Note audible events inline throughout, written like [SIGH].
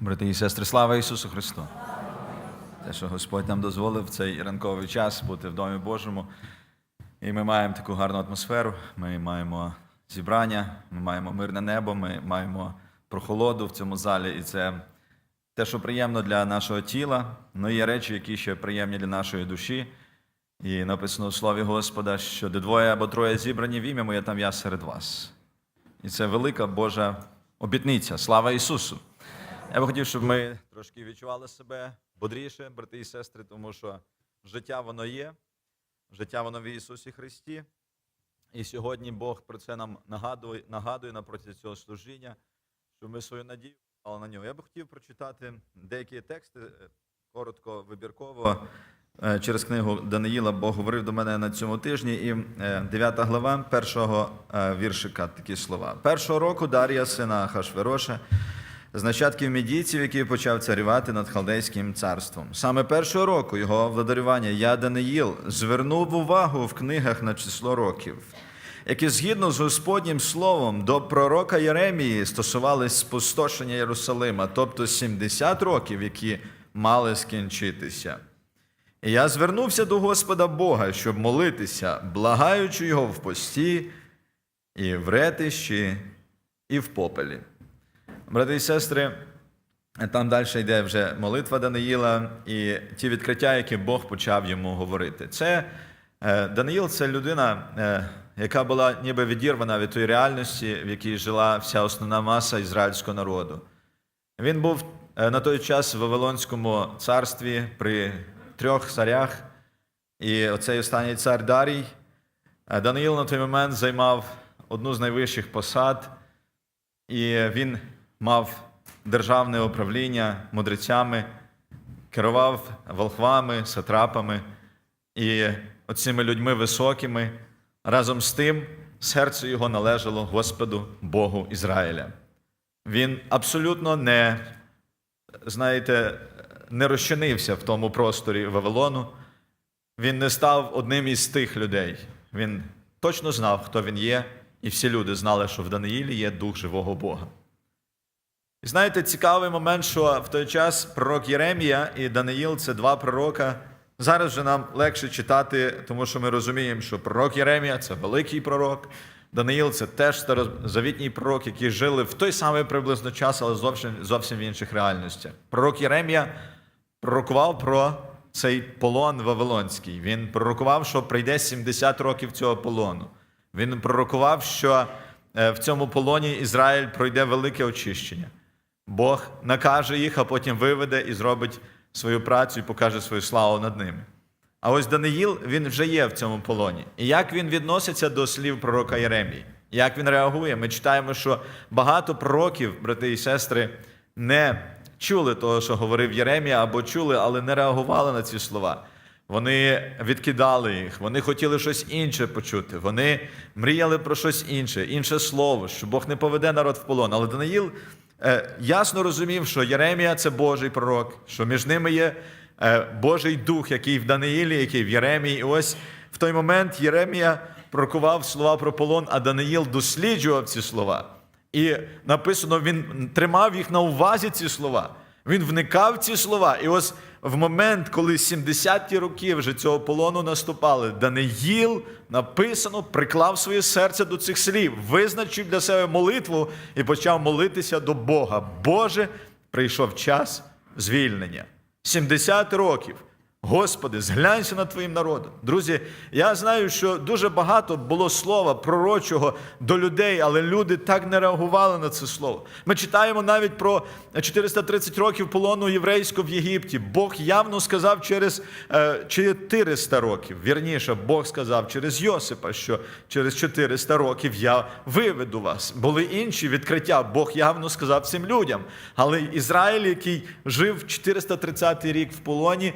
Брати і сестри, слава Ісусу Христу! Те, що Господь нам дозволив в цей ранковий час бути в Домі Божому. І ми маємо таку гарну атмосферу, ми маємо зібрання, ми маємо мирне небо, ми маємо прохолоду в цьому залі. І це те, що приємно для нашого тіла, але є речі, які ще приємні для нашої душі. І написано в Слові Господа, що де двоє або троє зібрані в ім'я моє, там я серед вас. І це велика Божа обітниця. Слава Ісусу! Я би хотів, щоб ми трошки відчували себе бодріше, брати і сестри, тому що життя воно є, життя воно в Ісусі Христі. І сьогодні Бог про це нам нагадує, нагадує напроти цього служіння, що ми свою надію мали на нього. Я би хотів прочитати деякі тексти е, коротко, вибірково. Е, Через книгу Даниїла Бог говорив до мене на цьому тижні, і 9 глава першого е, віршика такі слова. Першого року Дар'я, сина Хашвероша, з нащадків медійців, який почав царювати над Халдейським царством. Саме першого року його владарювання я, Даниїл, звернув увагу в книгах на число років, які згідно з Господнім словом до пророка Єремії стосувались спустошення Єрусалима, тобто 70 років, які мали скінчитися. І я звернувся до Господа Бога, щоб молитися, благаючи його в пості, і в ретищі, і в попелі. Брати і сестри, там далі йде вже молитва Даниїла і ті відкриття, які Бог почав йому говорити. Це е, Даниїл це людина, е, яка була ніби відірвана від тої реальності, в якій жила вся основна маса ізраїльського народу. Він був е, на той час в Вавилонському царстві при трьох царях, і оцей останній цар Дарій. Даниїл на той момент займав одну з найвищих посад, і він мав державне управління мудрецями, керував волхвами, сатрапами і оцими людьми високими. Разом з тим серце його належало Господу Богу Ізраїля. Він абсолютно не, знаєте, не розчинився в тому просторі Вавилону. Він не став одним із тих людей. Він точно знав, хто він є, і всі люди знали, що в Даниїлі є дух живого Бога. І знаєте, цікавий момент, що в той час пророк Єремія і Даниїл це два пророка. Зараз вже нам легше читати, тому що ми розуміємо, що пророк Єремія це великий пророк. Даниїл це теж старозавітній пророк, які жили в той самий приблизно час, але зовсім, зовсім в інших реальностях. Пророк Єремія пророкував про цей полон Вавилонський. Він пророкував, що прийде 70 років цього полону. Він пророкував, що е, в цьому полоні Ізраїль пройде велике очищення. Бог накаже їх, а потім виведе і зробить свою працю і покаже свою славу над ними. А ось Даниїл, він вже є в цьому полоні. І як він відноситься до слів пророка Єремії? Як він реагує? Ми читаємо, що багато пророків, брати і сестри, не чули того, що говорив Єремія, або чули, але не реагували на ці слова. Вони відкидали їх, вони хотіли щось інше почути. Вони мріяли про щось інше, інше слово, що Бог не поведе народ в полон. Але Даниїл ясно розумів, що Єремія це Божий пророк, що між ними є е, Божий дух, який в Даниїлі, який в Єремії. І ось в той момент Єремія пророкував слова про полон, а Даниїл досліджував ці слова. І написано, він тримав їх на увазі, ці слова. Він вникав в ці слова. І ось в момент, коли 70-ті роки вже цього полону наступали, Даниїл написано, приклав своє серце до цих слів, визначив для себе молитву і почав молитися до Бога. Боже, прийшов час звільнення. 70 років. Господи, зглянься над твоїм народом. Друзі, я знаю, що дуже багато було слова пророчого до людей, але люди так не реагували на це слово. Ми читаємо навіть про 430 років полону єврейського в Єгипті. Бог явно сказав через е, 400 років. Вірніше, Бог сказав через Йосипа, що через 400 років я виведу вас. Були інші відкриття. Бог явно сказав цим людям. Але Ізраїль, який жив 430 рік в полоні,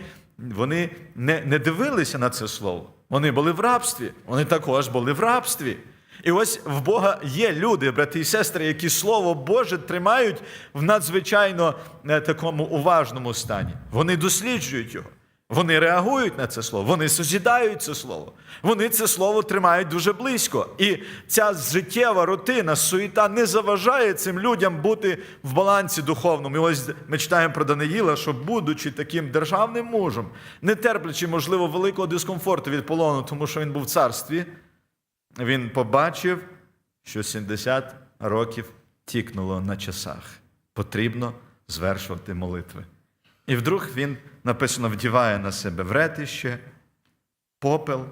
вони не, не дивилися на це слово. Вони були в рабстві. Вони також були в рабстві. І ось в Бога є люди, брати і сестри, які Слово Боже тримають в надзвичайно е, такому уважному стані. Вони досліджують його. Вони реагують на це слово, вони созідають це слово. Вони це слово тримають дуже близько. І ця життєва рутина, суєта не заважає цим людям бути в балансі духовному. І ось ми читаємо про Даниїла, що, будучи таким державним мужем, не терплячи, можливо, великого дискомфорту від полону, тому що він був в царстві, він побачив, що 70 років тікнуло на часах. Потрібно звершувати молитви. І вдруг він написано вдіває на себе вретище, попел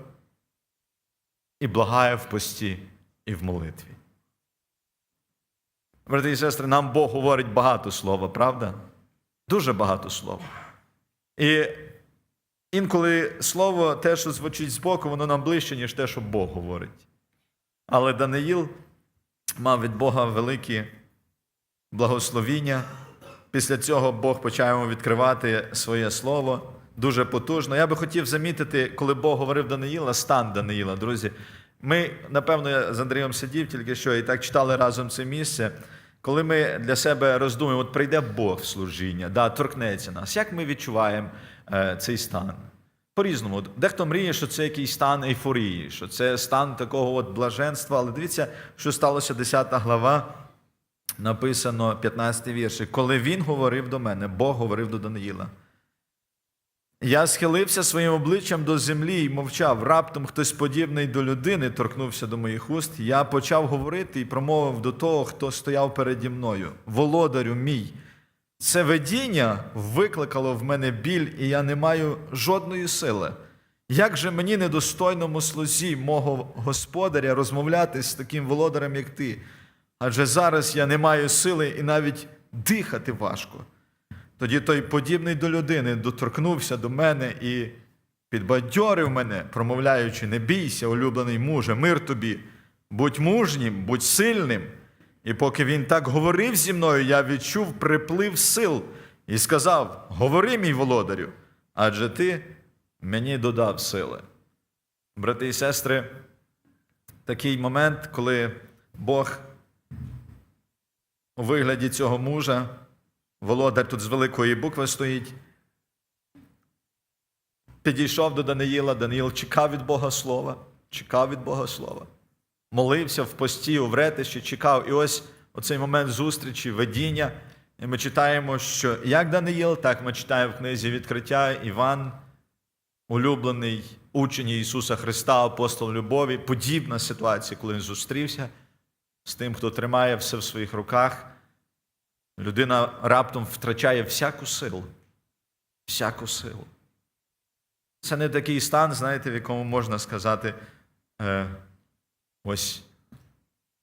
і благає в пості і в молитві. Брати і сестри, нам Бог говорить багато слова, правда? Дуже багато слова. І інколи слово, те, що звучить збоку, воно нам ближче, ніж те, що Бог говорить. Але Даниїл мав від Бога великі благословіння. Після цього Бог почав відкривати своє слово дуже потужно. Я би хотів замітити, коли Бог говорив Даниїла, стан Даниїла, друзі. Ми, напевно, з Андрієм сидів тільки що і так читали разом це місце. Коли ми для себе роздумуємо, от прийде Бог в служіння, да, торкнеться нас, як ми відчуваємо е, цей стан? По-різному. Дехто мріє, що це якийсь стан ейфорії, що це стан такого от блаженства. Але дивіться, що сталося 10 глава написано 15 вірші. Коли він говорив до мене, Бог говорив до Даниїла. Я схилився своїм обличчям до землі і мовчав. Раптом хтось подібний до людини торкнувся до моїх уст. Я почав говорити і промовив до того, хто стояв переді мною. Володарю мій, це видіння викликало в мене біль, і я не маю жодної сили. Як же мені, недостойному слузі мого господаря, розмовляти з таким володарем, як ти? Адже зараз я не маю сили і навіть дихати важко. Тоді той подібний до людини доторкнувся до мене і підбадьорив мене, промовляючи: не бійся, улюблений муже, мир тобі, будь мужнім, будь сильним. І поки він так говорив зі мною, я відчув приплив сил і сказав: Говори, мій володарю, адже ти мені додав сили. Брати і сестри, такий момент, коли Бог у вигляді цього мужа, володар тут з великої букви стоїть, підійшов до Даниїла, Даниїл чекав від Бога слова, чекав від Бога слова, молився в пості, у вретищі, чекав. І ось оцей момент зустрічі, видіння. І ми читаємо, що як Даниїл, так ми читаємо в книзі відкриття Іван, улюблений учень Ісуса Христа, апостол любові, подібна ситуація, коли він зустрівся з тим, хто тримає все в своїх руках. Людина раптом втрачає всяку силу. Всяку силу. Це не такий стан, знаєте, в якому можна сказати, е, ось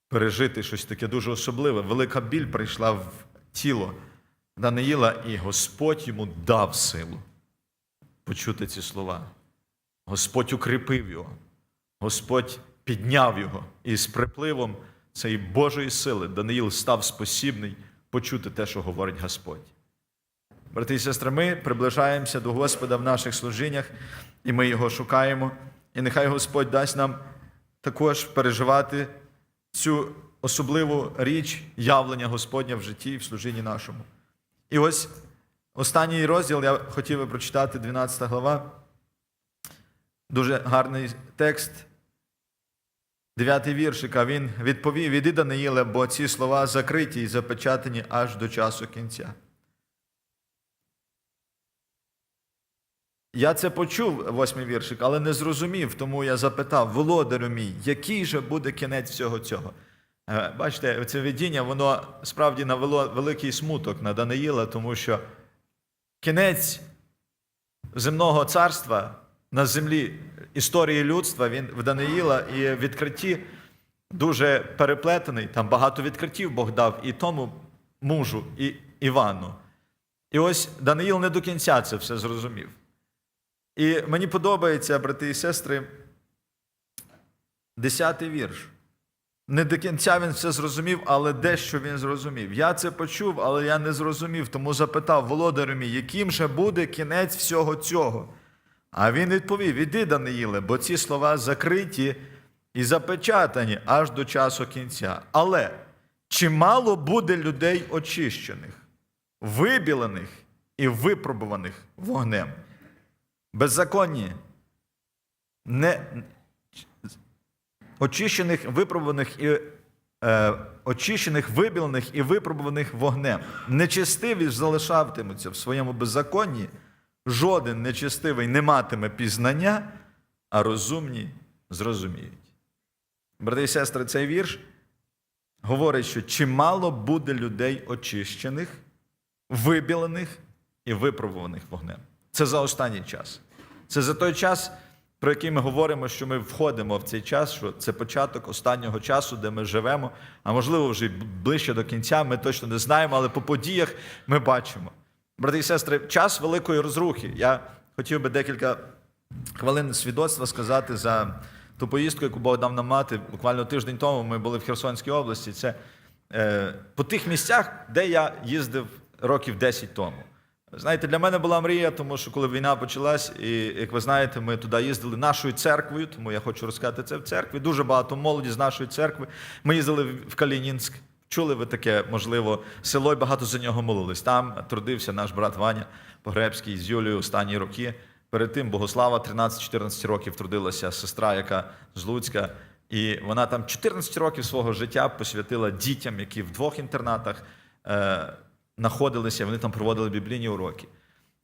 пережити щось таке дуже особливе. Велика біль прийшла в тіло Даниїла, і Господь йому дав силу почути ці слова. Господь укріпив його, Господь підняв його, і з припливом цієї Божої сили Даниїл став спосібний почути те, що говорить Господь. Брати і сестри, ми приближаємося до Господа в наших служіннях, і ми його шукаємо. І нехай Господь дасть нам також переживати цю особливу річ явлення Господня в житті і в служінні нашому. І ось останній розділ я хотів би прочитати, 12 глава. Дуже гарний текст. Дев'ятий віршик, а він відповів: Іди, Даниїле, бо ці слова закриті і запечатані аж до часу кінця. Я це почув, восьмий віршик, але не зрозумів, тому я запитав, володарю мій, який же буде кінець всього цього? Е, Бачите, це видіння, воно справді навело великий смуток на Даниїла, тому що кінець земного царства на землі історії людства, він в Даниїла і відкритті дуже переплетений. Там багато відкриттів Бог дав і тому мужу, і Івану. І ось Даниїл не до кінця це все зрозумів. І мені подобається, брати і сестри, десятий вірш. Не до кінця він все зрозумів, але дещо він зрозумів. Я це почув, але я не зрозумів, тому запитав володарю мій, яким же буде кінець всього цього. А він відповів: Іди, Даниїле, бо ці слова закриті і запечатані аж до часу кінця. Але чимало буде людей очищених, вибілених і випробуваних вогнем. беззаконні, не, очищених, випробуваних і е, очищених, вибілених і випробуваних вогнем. Нечестиві залишатимуться в своєму беззаконні, жоден нечестивий не матиме пізнання, а розумні зрозуміють. Брати і сестри, цей вірш говорить, що чимало буде людей очищених, вибілених і випробуваних вогнем. Це за останній час. Це за той час, про який ми говоримо, що ми входимо в цей час, що це початок останнього часу, де ми живемо, а можливо, вже ближче до кінця, ми точно не знаємо, але по подіях ми бачимо. Брати і сестри, час великої розрухи. Я хотів би декілька хвилин свідоцтва сказати за ту поїздку, яку Бог дав нам мати. Буквально тиждень тому ми були в Херсонській області. Це е, по тих місцях, де я їздив років 10 тому. Знаєте, для мене була мрія, тому що коли війна почалась, і як ви знаєте, ми туди їздили нашою церквою, тому я хочу розказати це в церкві. Дуже багато молоді з нашої церкви. Ми їздили в Калінінськ. Чули ви таке, можливо, село і багато за нього молились. Там трудився наш брат Ваня Погребський з Юлією останні роки. Перед тим Богослава 13-14 років трудилася сестра, яка з Луцька. І вона там 14 років свого життя посвятила дітям, які в двох інтернатах е, знаходилися, вони там проводили біблійні уроки.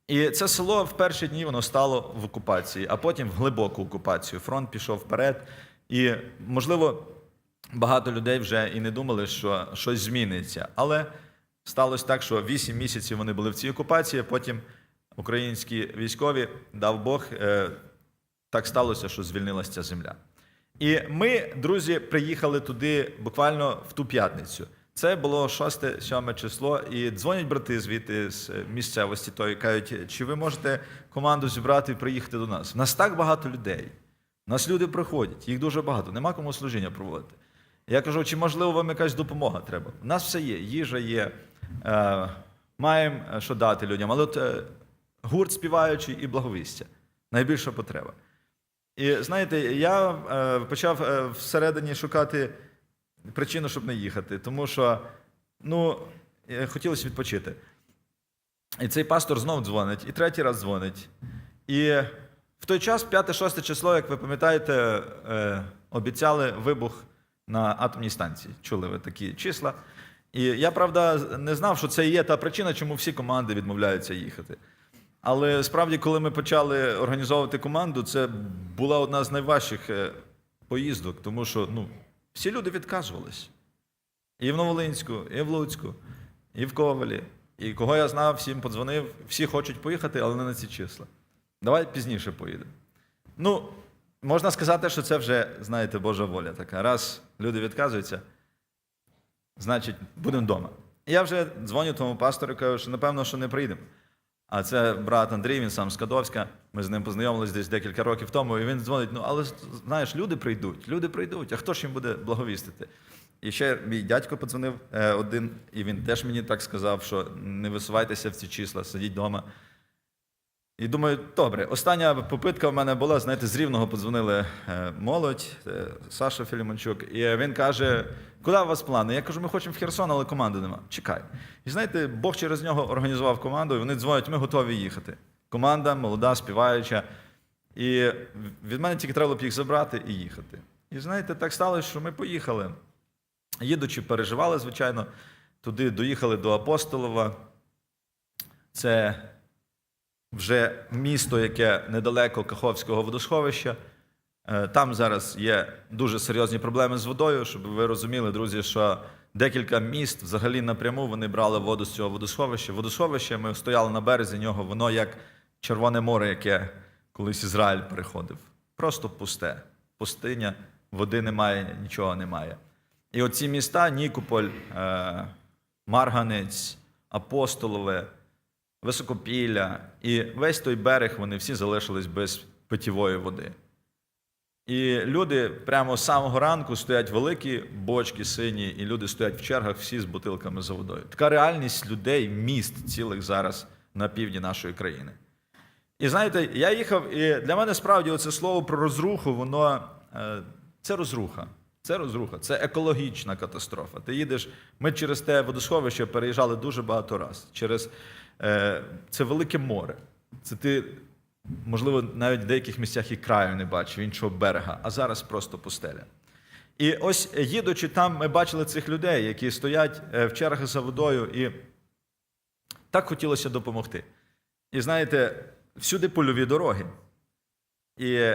І це село в перші дні воно стало в окупації, а потім в глибоку окупацію. Фронт пішов вперед. І, можливо, багато людей вже і не думали, що щось зміниться. Але сталося так, що 8 місяців вони були в цій окупації, потім українські військові, дав Бог, е, так сталося, що звільнилася ця земля. І ми, друзі, приїхали туди буквально в ту п'ятницю. Це було 6-7 число, і дзвонять брати звідти з місцевості тої, кажуть, чи ви можете команду зібрати і приїхати до нас? У нас так багато людей. У нас люди приходять, їх дуже багато, нема кому служіння проводити. Я кажу, чи можливо вам якась допомога треба? У нас все є, їжа є, е, маємо е, що дати людям, але от е, гурт співаючий і благовістя найбільша потреба. І знаєте, я е, почав е, всередині шукати причину, щоб не їхати, тому що ну, е, хотілося відпочити. І цей пастор знов дзвонить, і третій раз дзвонить. І в той час, 5-6 число, як ви пам'ятаєте, е, обіцяли вибух на атомній станції. Чули ви такі числа. І я, правда, не знав, що це і є та причина, чому всі команди відмовляються їхати. Але справді, коли ми почали організовувати команду, це була одна з найважчих е, поїздок, тому що ну, всі люди відказувались. І в Новолинську, і в Луцьку, і в Ковалі. І кого я знав, всім подзвонив, всі хочуть поїхати, але не на ці числа. Давай пізніше поїдемо. Ну, можна сказати, що це вже, знаєте, Божа воля така. Раз люди відказуються, значить, будемо вдома. Я вже дзвоню тому пастору, кажу, що напевно, що не приїдемо. А це брат Андрій, він сам з Кадовська. Ми з ним познайомились десь декілька років тому, і він дзвонить: ну, але знаєш, люди прийдуть, люди прийдуть, а хто ж їм буде благовістити? І ще мій дядько подзвонив е, один, і він теж мені так сказав, що не висувайтеся в ці числа, сидіть вдома. І думаю, добре, остання попитка в мене була, знаєте, з Рівного подзвонили е, молодь, е, Саша Філімончук, і він каже, куди у вас плани? Я кажу, ми хочемо в Херсон, але команди нема. Чекай. І знаєте, Бог через нього організував команду, і вони дзвонять, ми готові їхати. Команда, молода, співаюча. І від мене тільки треба було їх забрати і їхати. І знаєте, так сталося, що ми поїхали. Їдучи, переживали, звичайно, туди доїхали до Апостолова. Це вже місто, яке недалеко Каховського водосховища. Е, Там зараз є дуже серйозні проблеми з водою, щоб ви розуміли, друзі, що декілька міст взагалі напряму вони брали воду з цього водосховища. Водосховище, ми стояли на березі нього, воно як Червоне море, яке колись Ізраїль переходив. Просто пусте. Пустиня, води немає, нічого немає. І оці міста Нікополь, е, Марганець, Апостолове, Високопілля і весь той берег вони всі залишились без питьової води. І люди прямо з самого ранку стоять великі бочки сині, і люди стоять в чергах всі з бутилками за водою. Така реальність людей, міст цілих зараз на півдні нашої країни. І знаєте, я їхав, і для мене справді оце слово про розруху, воно е, це розруха. Це розруха, це екологічна катастрофа. Ти їдеш, ми через те водосховище переїжджали дуже багато е, це велике море. Це ти можливо, навіть в деяких місцях і краю не бачив, іншого берега, а зараз просто пустеля. І ось е, їдучи там, ми бачили цих людей, які стоять е, в чергах за водою, і так хотілося допомогти. І знаєте, всюди польові дороги. І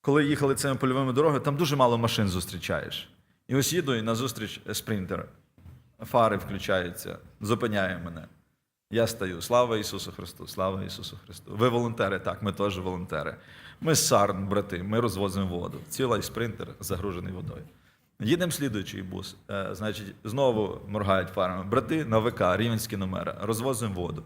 коли їхали цими польовими дорогами, там дуже мало машин зустрічаєш. І ось їду і назустріч спринтер. Фари включаються, зупиняє мене. Я стаю. Слава Ісусу Христу! Слава Ісусу Христу! Ви волонтери, так, ми теж волонтери. Ми з Сарн, брати, ми розвозимо воду. Цілий спринтер загружений водою. Їдемо слідуючий бус. Е, значить, знову моргають фарами. Брати на ВК, рівенські номери, розвозимо воду.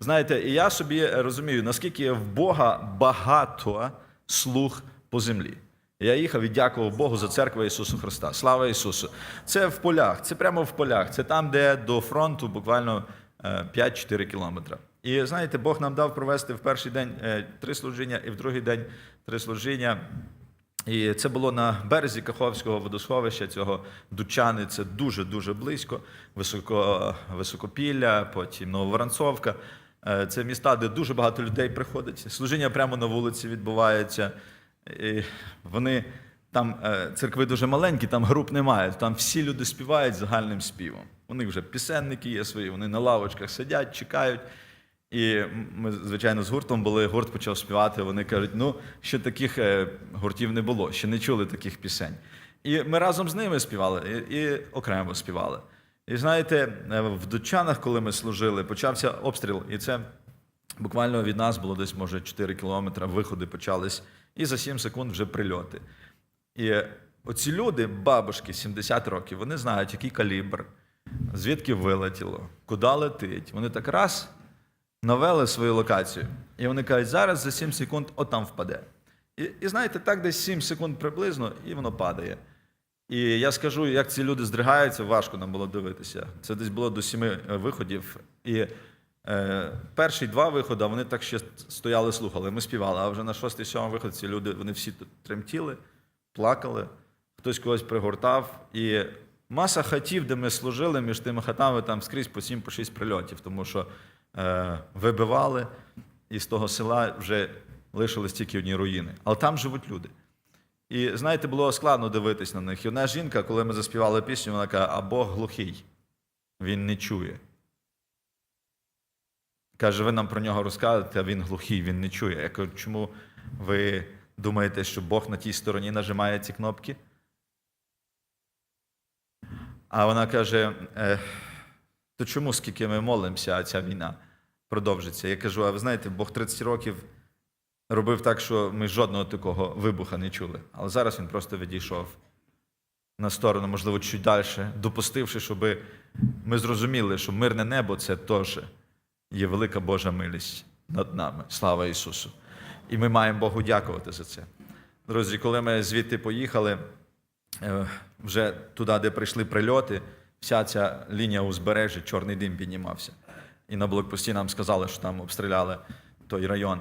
Знаєте, і я собі розумію, наскільки в Бога багато слуг по землі. Я їхав і дякував Богу за церкву Ісусу Христа. Слава Ісусу! Це в полях, це прямо в полях. Це там, де до фронту буквально 5-4 кілометри. І знаєте, Бог нам дав провести в перший день е, три служіння і в другий день три служіння. І це було на березі Каховського водосховища, цього Дучани. Це дуже-дуже близько. Високо, Високопілля, потім Нововоронцовка. Е, Це міста, де дуже багато людей приходить. Служіння прямо на вулиці відбувається. І вони там е, церкви дуже маленькі, там груп немає. Там всі люди співають загальним співом. У них вже пісенники є свої, вони на лавочках сидять, чекають. І ми, звичайно, з гуртом були, гурт почав співати. Вони кажуть, ну, ще таких е, гуртів не було, ще не чули таких пісень. І ми разом з ними співали і, і окремо співали. І знаєте, е, в Дучанах, коли ми служили, почався обстріл, і це буквально від нас було десь, може, 4 кілометри, виходи почались, і за 7 секунд вже прильоти. І оці люди, бабушки 70 років, вони знають, який калібр, звідки вилетіло, куди летить. Вони так раз навели свою локацію. І вони кажуть, зараз за 7 секунд отам впаде. І, і знаєте, так десь 7 секунд приблизно, і воно падає. І я скажу, як ці люди здригаються, важко нам було дивитися. Це десь було до сіми е, виходів. І е, перші два виходи вони так ще стояли, слухали. Ми співали, а вже на шостий сьомий виход ці люди вони всі тремтіли, плакали, хтось когось пригортав. І маса хатів, де ми служили, між тими хатами там скрізь по сім, по шість прильотів, тому що е, вибивали, і з того села вже лишились тільки одні руїни. Але там живуть люди. І знаєте, було складно дивитись на них. І одна жінка, коли ми заспівали пісню, вона каже, а Бог глухий, він не чує. Каже, ви нам про нього розказуєте, а він глухий, він не чує. Я кажу, чому ви думаєте, що Бог на тій стороні нажимає ці кнопки? А вона каже: «Е, то чому, скільки ми молимося, а ця війна продовжиться? Я кажу, а ви знаєте, Бог 30 років робив так, що ми жодного такого вибуха не чули. Але зараз він просто відійшов на сторону, можливо, чуть далі, допустивши, щоб ми зрозуміли, що мирне небо це теж є велика Божа милість над нами. Слава Ісусу! І ми маємо Богу дякувати за це. Друзі, коли ми звідти поїхали, е, вже туди, де прийшли прильоти, вся ця лінія узбережжя, чорний дим піднімався. І на блокпості нам сказали, що там обстріляли той район.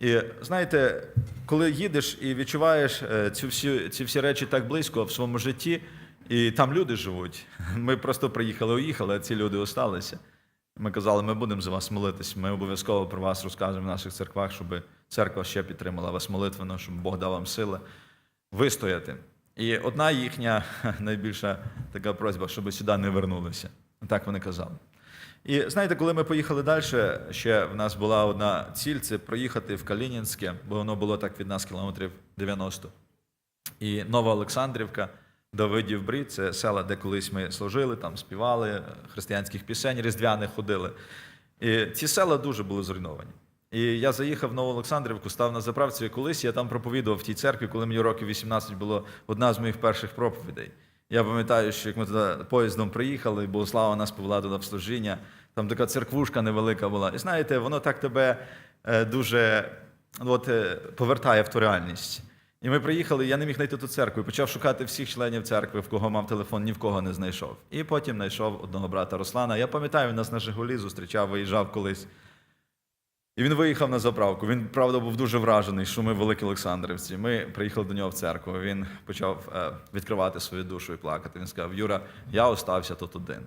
І знаєте, коли їдеш і відчуваєш е, ці всі, ці всі речі так близько в своєму житті, і там люди живуть. [LAUGHS] Ми просто приїхали, уїхали, а ці люди осталися. Ми казали, ми будемо за вас молитись. Ми обов'язково про вас розкажемо в наших церквах, щоб церква ще підтримала вас молитвенно, щоб Бог дав вам сили вистояти. І одна їхня найбільша така просьба, щоб сюди не вернулися. Так вони казали. І знаєте, коли ми поїхали далі, ще в нас була одна ціль це проїхати в Калінінське, бо воно було так від нас кілометрів 90. І Нова Олександрівка, Давидів Брід, це села, де колись ми служили, там співали, християнських пісень, різдвяних ходили. І ці села дуже були зруйновані. І я заїхав в Нову Олександрівку, став на заправці. і Колись я там проповідував в тій церкві, коли мені років 18 було одна з моїх перших проповідей. Я пам'ятаю, що як ми туди поїздом приїхали, Богослава нас повела туди в служіння. Там така церквушка невелика була. І знаєте, воно так тебе е, дуже ну, от, е, повертає в ту реальність. І ми приїхали, я не міг знайти ту церкву. і Почав шукати всіх членів церкви, в кого мав телефон, ні в кого не знайшов. І потім знайшов одного брата Руслана. Я пам'ятаю, він нас на Жигулі зустрічав, виїжджав колись. І він виїхав на заправку. Він, правда, був дуже вражений, що ми великі Олександрівці. Ми приїхали до нього в церкву. Він почав е, відкривати свою душу і плакати. Він сказав: Юра, я остався тут один.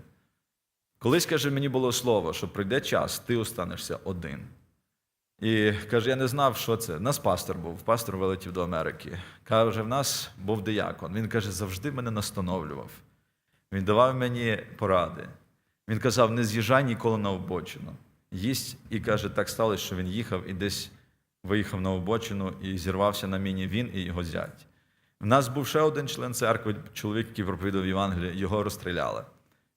Колись, каже, мені було слово, що прийде час, ти останешся один. І каже: я не знав, що це. У нас пастор був, пастор вилетів до Америки. Каже, в нас був диякон. Він каже, завжди мене настановлював. Він давав мені поради. Він казав, не з'їжджай ніколи на обочину. Їсть, і каже, так сталося, що він їхав і десь виїхав на обочину і зірвався на міні він і його зять. У нас був ще один член церкви, чоловік, який проповідав Євангеліє, його розстріляли.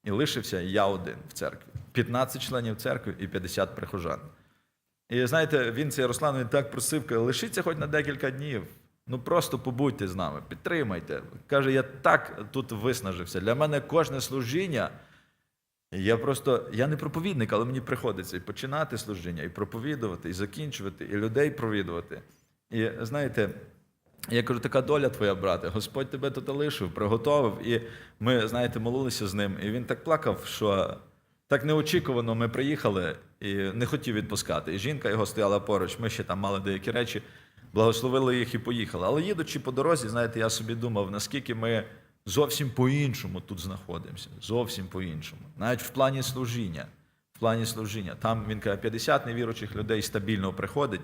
І лишився я один в церкві. 15 членів церкви і 50 прихожан. І знаєте, він цей Руслан він так просив, каже, лишіться хоч на декілька днів. Ну просто побудьте з нами, підтримайте. Каже, я так тут виснажився. Для мене кожне служіння. Я просто, я не проповідник, але мені приходиться і починати служіння, і проповідувати, і закінчувати, і людей провідувати. І знаєте, я кажу, така доля твоя, брате, Господь тебе тут лишив, приготовив. І ми, знаєте, молилися з ним. І він так плакав, що так неочікувано ми приїхали і не хотів відпускати. І жінка його стояла поруч. Ми ще там мали деякі речі, благословили їх і поїхали. Але їдучи по дорозі, знаєте, я собі думав, наскільки ми зовсім по-іншому тут знаходимося. Зовсім по-іншому. Навіть в плані служіння. В плані служіння. Там він каже, 50 невіручих людей стабільно приходить.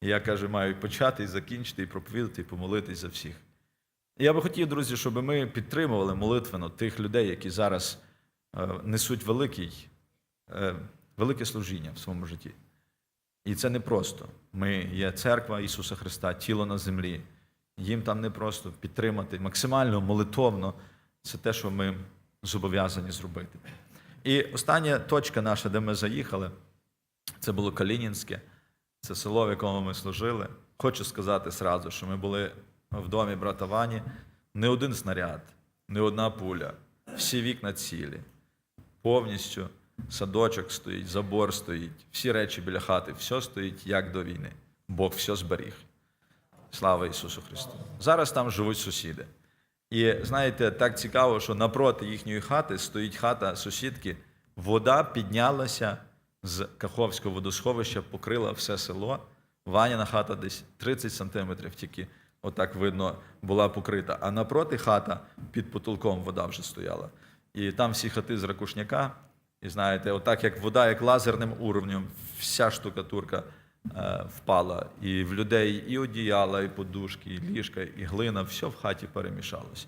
І я каже, маю почати і закінчити, і проповідати, і помолитись за всіх. Я би хотів, друзі, щоб ми підтримували молитвенно тих людей, які зараз е, несуть великий, е, велике служіння в своєму житті. І це не просто. Ми є церква Ісуса Христа, тіло на землі. Їм там не просто підтримати максимально молитовно. Це те, що ми зобов'язані зробити. І остання точка наша, де ми заїхали, це було Калінінське, це село, в якому ми служили. Хочу сказати сразу, що ми були в домі брата Вані. Не один снаряд, не одна пуля, всі вікна цілі. Повністю садочок стоїть, забор стоїть, всі речі біля хати, все стоїть як до війни. Бог все зберіг. Слава Ісусу Христу! Зараз там живуть сусіди. І знаєте, так цікаво, що напроти їхньої хати стоїть хата сусідки. Вода піднялася з Каховського водосховища, покрила все село. Ваняна хата десь 30 сантиметрів тільки отак видно була покрита. А напроти хата під потолком вода вже стояла. І там всі хати з ракушняка. І знаєте, отак як вода, як лазерним уровнем, вся штукатурка впала. І в людей і одіяла, і подушки, і ліжка, і глина, все в хаті перемішалось.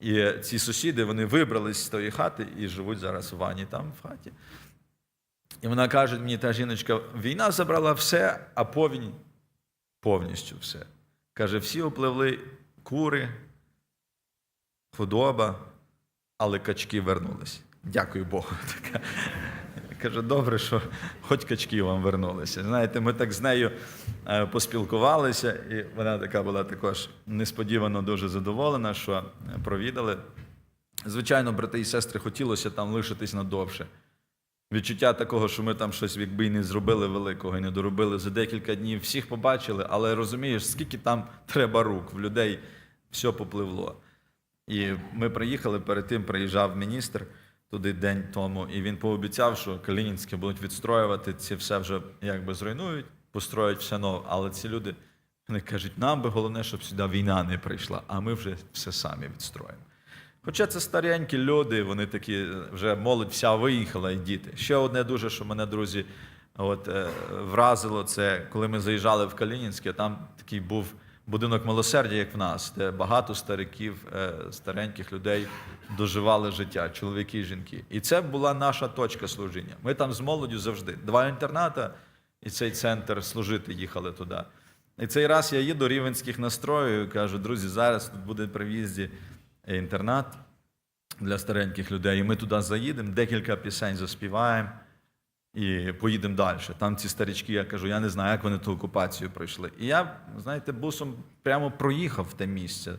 І ці сусіди вони вибрались з тої хати і живуть зараз в вані там в хаті. І вона каже мені, та жіночка, війна забрала все, а повінь повністю все. Каже, всі опливли кури, худоба, але качки вернулись. Дякую Богу. [LAUGHS] Така. Каже, добре, що хоч качки вам вернулися. Знаєте, ми так з нею е, поспілкувалися, і вона така була також несподівано дуже задоволена, що е, провідали. Звичайно, брати і сестри, хотілося там лишитись надовше. Відчуття такого, що ми там щось якби і не зробили великого і не доробили за декілька днів. Всіх побачили, але розумієш, скільки там треба рук, в людей все попливло. І ми приїхали, перед тим приїжджав міністр туди день тому, і він пообіцяв, що Калінінське будуть відстроювати, ці все вже якби зруйнують, построять все нове. Але ці люди вони кажуть, нам би головне, щоб сюди війна не прийшла, а ми вже все самі відстроїмо. Хоча це старенькі люди, вони такі, вже молодь вся виїхала, і діти. Ще одне дуже, що мене, друзі, от, е, вразило, це коли ми заїжджали в Калінінське, там такий був будинок милосердя, як в нас, де багато стариків, е, стареньких людей доживали життя, чоловіки і жінки. І це була наша точка служіння. Ми там з молоддю завжди. Два інтерната і цей центр служити їхали туди. І цей раз я їду рівенських настрою і кажу, друзі, зараз тут буде при в'їзді інтернат для стареньких людей. І ми туди заїдемо, декілька пісень заспіваємо і поїдемо далі. Там ці старічки, я кажу, я не знаю, як вони ту окупацію пройшли. І я, знаєте, бусом прямо проїхав в те місце.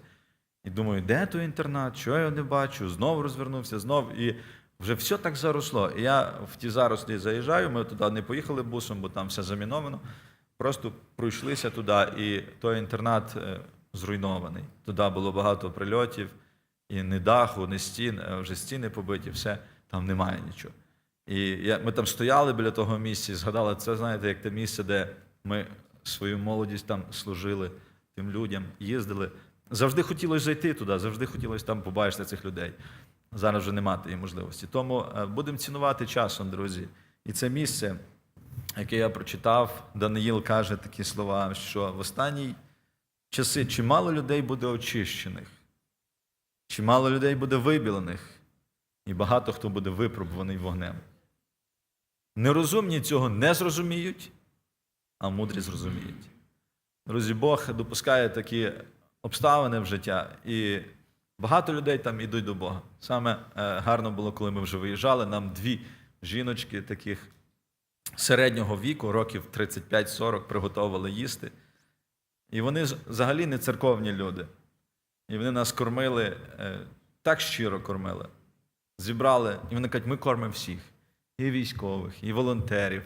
І думаю, де той інтернат, що я не бачу, знову розвернувся, знов. І вже все так заросло. І я в ті зарослі заїжджаю, ми туди не поїхали бусом, бо там все заміновано. Просто пройшлися туди, і той інтернат е, зруйнований. Туди було багато прильотів, і ні даху, ні стін, е, вже стіни побиті, все, там немає нічого. І я, ми там стояли біля того місця і згадали, це, знаєте, як те місце, де ми свою молодість там служили тим людям, їздили. Завжди хотілося зайти туди, завжди хотілося там побачити цих людей. Зараз вже немає тієї можливості. Тому е, будемо цінувати часом, друзі. І це місце який я прочитав, Даниїл каже такі слова, що в останні часи чимало людей буде очищених, чимало людей буде вибілених, і багато хто буде випробуваний вогнем. Нерозумні цього не зрозуміють, а мудрі зрозуміють. Друзі, Бог допускає такі обставини в життя, і багато людей там ідуть до Бога. Саме е, гарно було, коли ми вже виїжджали. Нам дві жіночки таких середнього віку, років 35-40, приготували їсти. І вони взагалі не церковні люди. І вони нас кормили, е, так щиро кормили. Зібрали, і вони кажуть, ми кормимо всіх, і військових, і волонтерів.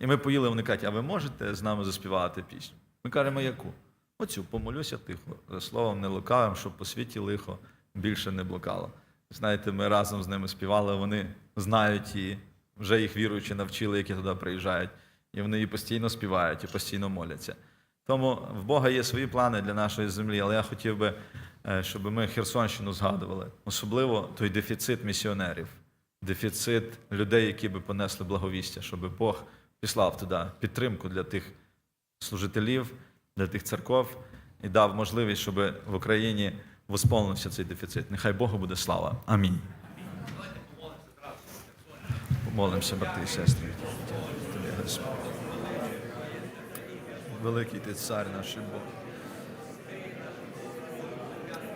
І ми поїли, вони кажуть, а ви можете з нами заспівати пісню? Ми кажемо, яку? Оцю, помолюся тихо, за словом не лукавим, щоб по світі лихо більше не блукало. Знаєте, ми разом з ними співали, вони знають її, вже їх віруючи навчили, які туди приїжджають. І вони її постійно співають і постійно моляться. Тому в Бога є свої плани для нашої землі, але я хотів би, е, щоб ми Херсонщину згадували, особливо той дефіцит місіонерів, дефіцит людей, які би понесли благовістя, щоб Бог післав туди підтримку для тих служителів, для тих церков і дав можливість, щоб в Україні восполнився цей дефіцит. Нехай Богу буде слава. Амінь. Помолимося, брати і сестри. Великий ти цар наш Бог.